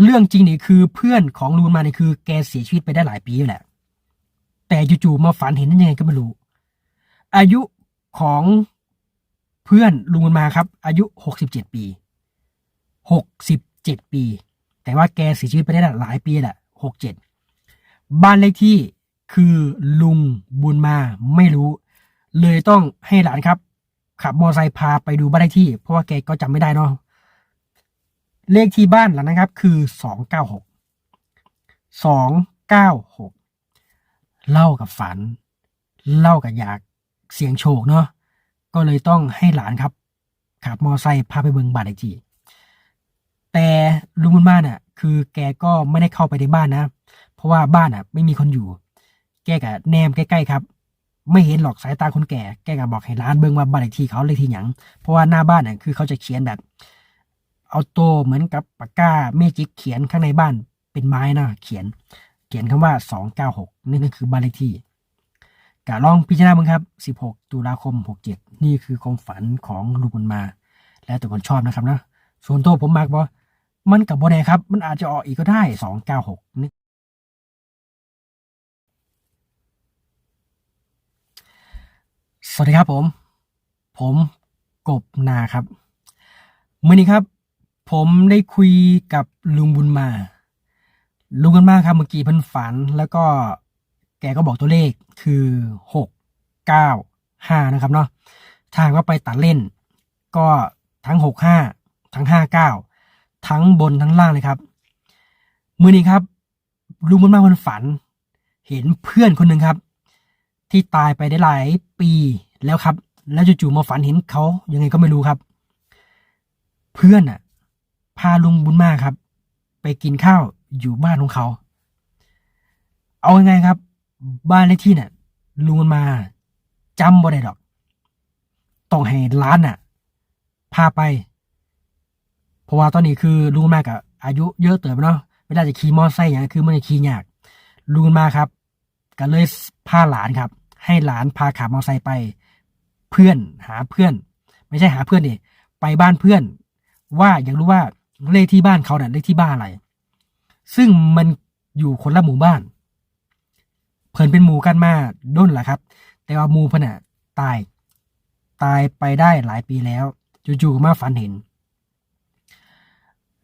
เรื่องจริงนี่คือเพื่อนของลุงบุญมาเนี่ยคือแกเสียชีวิตไปได้หลายปีแหละ แต่จู่ๆมาฝันเห็นนั่นยังไงก็ไม่รู้ อายุของเพื่อนลุงบุญมาครับ อายุหกสิบเจ็ดปีหกสิบเจ็ดปี แต่ว่าแกเสียชีวิตไปได้หลายปีแหละหกเจ็ดบ้านเลขที่คือลุงบุญมาไม่รู้ เลยต้องให้หลานครับ ขับมอเตอร์ไซค์พาไปดูบ้านเลขที่ เพราะว่าแกก็จำไม่ได้เนาะ เลขที่บ้านหลังนะครับ คือสองเก้าหกสองเก้าหกเล่ากับฝัน เล่ากับอยากเสียงโชคเนาะก็เลยต้องให้หลานครับขับมอไซค์พาไปเบิงบ้านเลขที่แต่ลุงบุญมาเนี่ยคือแกก็ไม่ได้เข้าไปในบ้านนะ เพราะว่าบ้านอะ ไม่มีคนอยู่ แกก็แนมใกล้ๆครับ ไม่เห็นหรอกสายตาคนแก่ แกก็บอกให้ร้านเบิ่งว่าบ้านเลขที่เขาเลขที่หยัง เพราะว่าหน้าบ้านเนี่ยคือเขาจะเขียนแบบ เอาโตเหมือนกับปากกาเมจิกเขียนข้างในบ้านเป็นไม้นะเขียน เขียนคำว่าสองเก้าหกนี่ก็คือบ้านเลขที่กะลองพิจารณาบ้างครับสิบหกตุลาคมหกเจ็ดนี่คือความฝันของลุงบุญมา แล้วแต่คนชอบนะครับนะส่วนตัวผมมากบอมันกับโบแน่ครับ มันอาจจะออกอีกก็ได้สองเก้าหกนี่สวัสดีครับผม ผมกบนาครับเมื่อนี้ครับ ผมได้คุยกับลุงบุญมา ลุงบุญมาครับเมื่อกี้เพิ่นฝัน แล้วก็แกก็บอกตัวเลขคือหกเก้าห้านะครับเนาะถ้าหากว่าไปตัดเล่น ก็ทั้งหกห้าทั้งห้าเก้าทั้งบนทั้งล่างเลยครับ มื่อนี้ครับลุงบุญมาเพิ่นฝัน เห็นเพื่อนคนหนึ่งครับ ที่ตายไปได้หลายปีแล้วครับ แล้วจู่ๆมาฝันเห็นเขายังไงก็ไม่รู้ครับ เพื่อนอะ พาลุงบุญมาครับ ไปกินข้าวอยู่บ้านของเขา เอาไงครับ บ้านเลขที่เนี่ยลุงบุญมาจำบ่ได้ดอก ต้องให้ร้านน่ะ พาไป เพราะว่าตอนนี้คือลุงบุญมากับอายุเยอะเติบเนาะเวลาจะขี่มอเตอร์ไซค์อย่างคือมันจะขี่ยากลุงบุญมาครับ ก็เลยพาหลานครับ ให้หลานพาขับมอเตอร์ไซค์ไป เพื่อนหาเพื่อน ไม่ใช่หาเพื่อนดิไปบ้านเพื่อน ว่าอยากรู้ว่า เลขที่บ้านเขาเนี่ยเลขที่บ้านอะไร ซึ่งมันอยู่คนละหมู่บ้าน เพิ่นเป็นหมู่กันมาด้นแหละครับ แต่ว่าหมู่เพิ่นน่ะตาย ตายไปได้หลายปีแล้ว จู่ๆมาฝันเห็น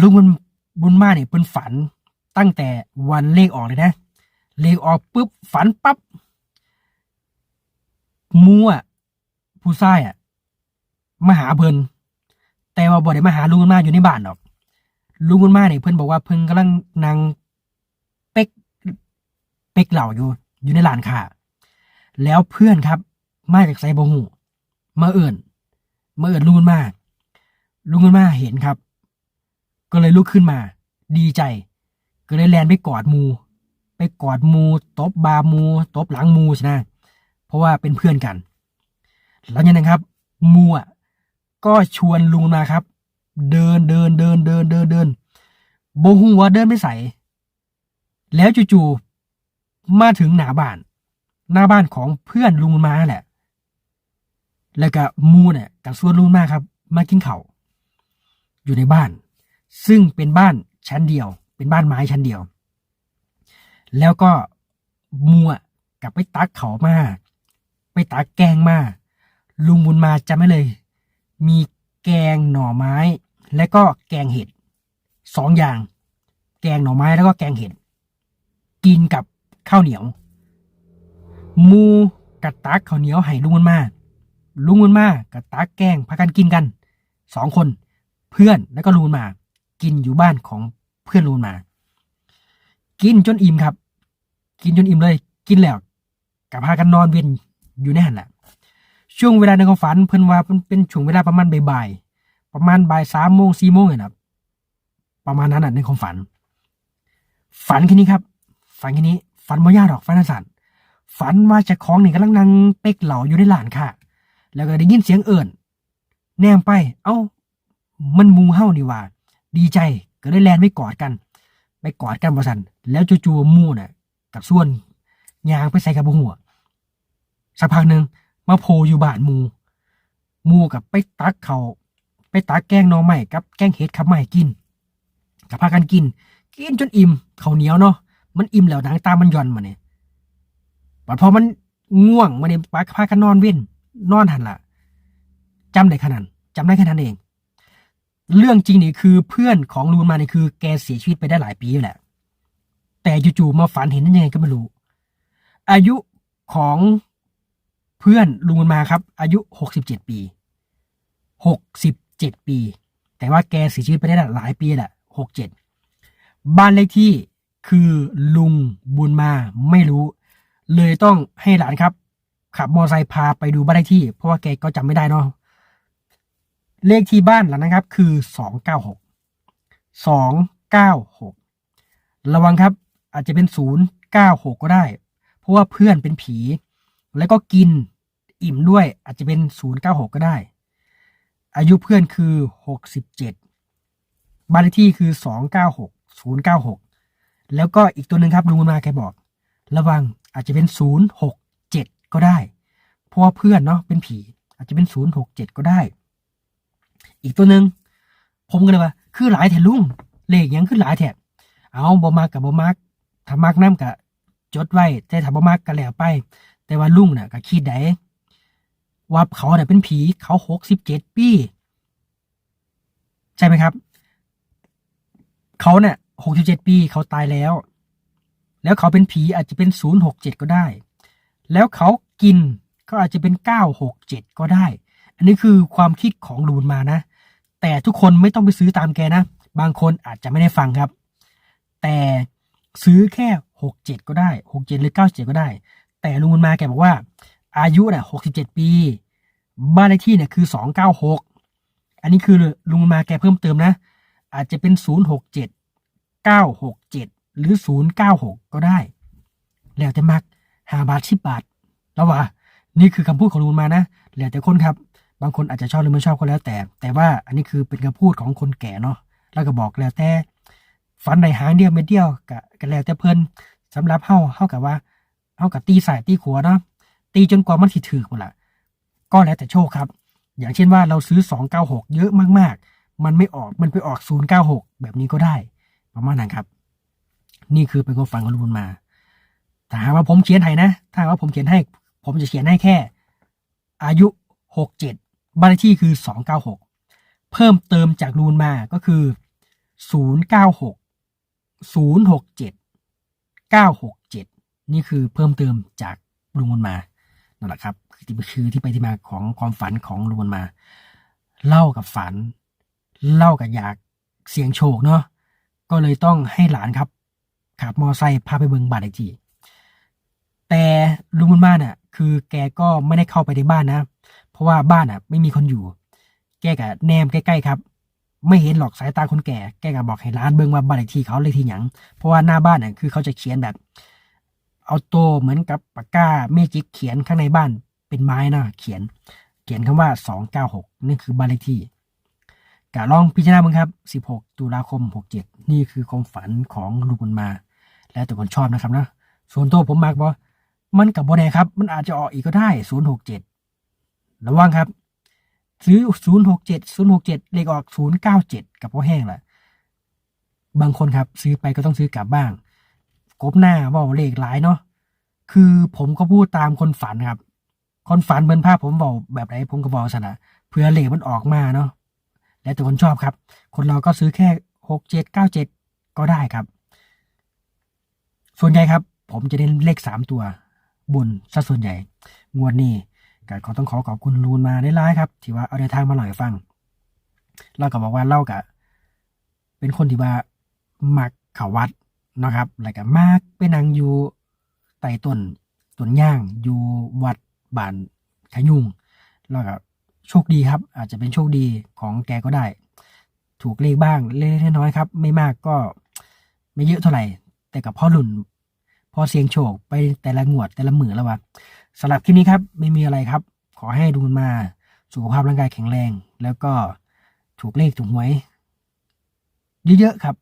ลุงบุญบุญมาเนี่ยเพิ่นฝันตั้งแต่วันเลขออกเลยนะ เลขออกปุ๊บฝันปั๊บมัวผู้ชายอะมาหาเพิ่นแต่ว่าบ่ได้มาหาลุงบุญมาอยู่ในบ้านหรอก ลุงบุญมาเนี่ยเพิ่อนบอกว่าเพิ่นกำลังนั่งเป๊กเป๊กเหล่าอยู่ อยู่ในร้านค้าแล้วเพื่อนครับ มาจากไซบหูมาเอื่นมาเอื่นลุงบุญมาลุงบุญมาเห็นครับ ก็เลยลุกขึ้นมา ดีใจ ก็เลยแลนไปกอดมู ไปกอดมูตบบาหมูตบหลังมูใช่ไหมเพราะว่าเป็นเพื่อนกัน แล้วยังไงครับมูอะก็ชวนลุงมาครับ เดินเดินเดินเดินเดินเดินโบหูว่าเดินไม่ใส่แล้วจู่ๆมาถึงหน้าบ้าน หน้าบ้านของเพื่อนลุงมาแหละ แล้วก็มูเนี่ยกับส่วนลุงมาครับ มากินเขา่าอยู่ในบ้าน ซึ่งเป็นบ้านชั้นเดียว เป็นบ้านไม้ชั้นเดียว แล้วก็มัวกลับไปตักเขามาไปตักแกงมาลุงบุญมาจำไม่เลย มีแกงหน่อไม้ และก็แกงเห็ดสองอย่าง แกงหน่อไม้แล้วก็แกงเห็ดกินกับข้าวเหนียว มูกับตักข้าวเหนียวให้ลุงบุญมาลุงบุญมากับตักแกงพากันกินกันสองคนเพื่อนแล้วก็ลุงมา กินอยู่บ้านของเพื่อนลุงมา กินจนอิ่มครับ กินจนอิ่มเลย กินแล้วกับพากันนอนเวียนอยู่ในหันแหละช่วงเวลาในความฝันเพิ่นว่าเป็นช่วงเวลาประมาณบ่าย ประมาณบ่ายสามโมงสี่โมงเนี่ยนะประมาณนั้นน่ะในความฝัน ฝันแค่นี้ครับ ฝันแค่นี้ ฝันบ่ยากหรอกฝันสั้นฝันว่าจะของนี่กำลังนั่งเป๊กเหล่าอยู่ในหลานค่ะ แล้วก็ได้ยินเสียงเอิ่นแนมไป เอ้า มันมูเฮ้านี่ว่า ดีใจก็ได้แลนไปกอดกันไปกอดกันบ่สันแล้วจู่ๆมูน่ะ กับส่วนยางไปใส่กับหัวสักพักหนึ่งมาโผล่อยู่บ้านมู มูกับไปตักเขา ไปตักแกงหน่อไม้กับแกงเห็ดขับไม้กินกับพากันกิน กินจนอิ่มเขาเหนียวเนาะมันอิ่มแล้วหนังตามันหย่อนมาเนี่ยบัดพอมันง่วงมาเนี่ยปาพากันนอนเว้นนอนหันละจำได้ขนาดจำได้แค่นั้นเอง เรื่องจริงนี่คือเพื่อนของลุงมาเนี่ยคือ แกเสียชีวิตไปได้หลายปีแล้วแหละ แต่จู่ๆมาฝันเห็นนั่นยังไงก็ไม่รู้ อายุของเพื่อนลุงบุญมาครับ อายุหกสิบเจ็ดปีหกสิบ เจ็ดปี แต่ว่าแกเสียชีวิตไปได้หลายปีแหละหกเจ็ดบ้านเลขที่คือลุงบุญมาไม่รู้ เลยต้องให้หลานครับ ขับมอเตอร์ไซค์พาไปดูบ้านเลขที่ เพราะว่าแกก็จำไม่ได้เนาะเลขที่บ้านหลังนะครับ คือสองเก้าหกสองเก้าหกระวังครับ อาจจะเป็นศูนย์เก้าหกก็ได้ เพราะว่าเพื่อนเป็นผี แล้วก็กินอิ่มด้วยอาจจะเป็นศูนย์เก้าหกก็ได้ อายุเพื่อนคือหกสิบเจ็ดบ้านเลขที่คือสองเก้าหกศูนย์เก้าหกแล้วก็อีกตัวหนึ่งครับลุงบุญมาแกบอก ระวังอาจจะเป็นศูนย์หกเจ็ดก็ได้ เพราะว่าเพื่อนเนาะเป็นผี อาจจะเป็นศูนย์หกเจ็ดก็ได้ อีกตัวหนึ่งผมก็เลยว่า คือหลายแถลุงเลขยังคือหลายแถบเอาบอมากกับบอมากถ้ามากน้ำกับจดไว้แต่ถ้าบอมากก็แล้วไป แต่ว่าลุงน่ะก็คิดได้ ว่าเขาเนี่ยเป็นผีเขาหกสิบเจ็ดปีใช่ไหมครับ เขาเนี่ยหกสิบเจ็ดปีเขาตายแล้ว แล้วเขาเป็นผีอาจจะเป็นศูนย์หกเจ็ดก็ได้ แล้วเขากินก็อาจจะเป็นเก้าหกเจ็ดก็ได้ อันนี้คือความคิดของลูนมานะ แต่ทุกคนไม่ต้องไปซื้อตามแกนะ บางคนอาจจะไม่ได้ฟังครับ แต่ซื้อแค่หกเจ็ดก็ได้หกเจ็ดหรือเก้าเจ็ดก็ได้ แต่ลุงบุญมาแกบอกว่า อายุเนี่ยหกสิบเจ็ดปี บ้านเลขที่เนี่ยคือสองเก้าหกอันนี้คือลุงมาแกเพิ่มเติมนะ อาจจะเป็นศูนย์หกเจ็ดเก้าหกเจ็ดหรือศูนย์เก้าหกก็ได้ แล้วแต่มักหาบาทสิบบาท แล้วว่า นี่คือคำพูดของลุงมานะ แล้วแต่คนครับ บางคนอาจจะชอบหรือไม่ชอบก็แล้วแต่ แต่ว่าอันนี้คือเป็นคำพูดของคนแก่เนาะแล้วก็บอกแล้วแต่ฟันในหางเดียวเม็ดเดียวกะกันแล้วแต่เพิ่นสำหรับเฮาเฮากับว่าเฮากับตีสายตีขวเนาะ ตีจนกว่ามันสิถือหมดละก็แล้วแต่โชคครับ อย่างเช่นว่าเราซื้อ 296 เยอะมากๆ มันไม่ออกมันไปออก 096 แบบนี้ก็ได้ ประมาณนั้นครับ นี่คือเป็นความฝันของลุงบุญมาถ้าหากว่าผมเขียนให้นะ ถ้าว่าผมเขียนให้ ผมจะเขียนให้แค่ อายุ 67 บ้านเลขที่คือ 296 เพิ่มเติมจากรูนมาก็คือ 096 067 967 นี่คือเพิ่มเติมจากลุงบุญมา นั่นแหละครับคือที่คือที่ไปที่มาของความฝันของลุงบุญมา เล่ากับฝัน เล่ากับอยากเสียงโชคเนาะก็เลยต้องให้หลานครับขับมอไซค์พาไปเบิงบ้านอีกทีแต่ลุงบุญมาเนี่ยคือแกก็ไม่ได้เข้าไปในบ้านนะ เพราะว่าบ้านอะ ไม่มีคนอยู่ แกก็แนมใกล้ๆครับ ไม่เห็นหรอกสายตาคนแก่ แกก็บอกให้ร้านเบิ่งว่าบ้านเลขที่เขาเลขที่หยังเพราะว่าหน้าบ้านเนี่ยคือเขาจะเขียนแบบ เอาโตเหมือนกับปากกาเมจิกเขียนข้างในบ้านเป็นไม้นะเขียน เขียนคำว่าสองเก้าหกนี่คือบ้านเลขที่กะลองพิจารณาบ้างครับสิบหกตุลาคมหกเจ็ดนี่คือความฝันของลุงบุญมา แล้วแต่คนชอบนะครับนะส่วนตัวผมมากบอมันกับโบแน่ครับ มันอาจจะออกอีกก็ได้ศูนย์หกเจ็ดระวังครับ ซื้อ 067 067 เลขออก 097 กับพ่อแห้งแหละบางคนครับ ซื้อไปก็ต้องซื้อกลับบ้าง กบหน้าเว่าเลขหลายเนาะคือผมก็พูดตามคนฝันครับ คนฝันเหมือนภาพผมบอกแบบไหนผมก็บอกสนะเพื่อเลขมันออกมาเนาะแล้วแต่คนชอบครับ คนเราก็ซื้อแค่67 97ก็ได้ครับ ส่วนใหญ่ครับ ผมจะเน้นเลขสามตัวบนซะส่วนใหญ่ งวดนี้ก็ขอต้องขอขอบคุณลูนมาได้ร้ายครับ ที่ว่าเอาในทางมาหล่อยฟัง เราก็บอกว่าเล่ากะเป็นคนที่ว่ามักเขาวัด นะครับ แล้วก็มากไปนั่งอยู่ใต้ต้นต้นย่างอยู่วัดบ้านขยุงแล้วก็โชคดีครับ อาจจะเป็นโชคดีของแกก็ได้ ถูกเลขบ้างเล็กน้อยครับ ไม่มากก็ไม่เยอะเท่าไหร่ แต่กับพ่อหลุนพอเสียงโชคไปแต่ละงวดแต่ละมือแล้วว่าสำหรับคลิปนี้ครับ ไม่มีอะไรครับ ขอให้ดูมาสุขภาพร่างกายแข็งแรง แล้วก็ถูกเลขถูกหวย เยอะๆครับ